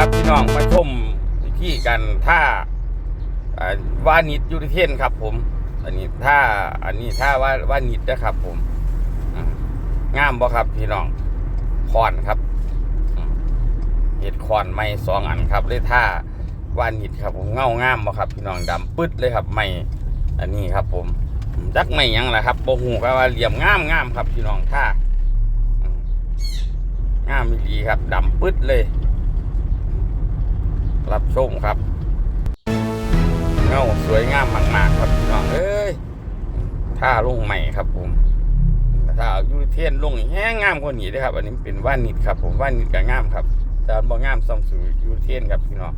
ครับพี่น้องมาชมวิธีการท่าอ่าวานิดยูริเทนครับ ผม อันนี้ท่าอันนี้ท่าว่าวานิดนะครับ ผมงามบ่ครับพี่น้องคอนครับเห็ดคอนไม้สองอันครับเลยท่าวานิดครับ ผมเงางามบ่ครับ พี่น้องดำปึ๊ดเลยครับไม้อันนี้ครับ ผมจักไม่ยังแหละครับโบหูก็ว่าเหลี่ยมงามงามครับ พี่น้องท่างามดีครับดำปึ๊ดเลย รับชมครับ เงาสวยงามมากๆครับพี่น้องเอ้ยท่าลงใหม่ครับผมถ้าอยูเทียนลุ่งแห้งงามก็หนี้เด้ครับ อันนี้เป็นว่านนิดครับ ผมว่านนิดกับงามครับแต่บ่งามซ่อมสู่ยูเทียนครับพี่น้อง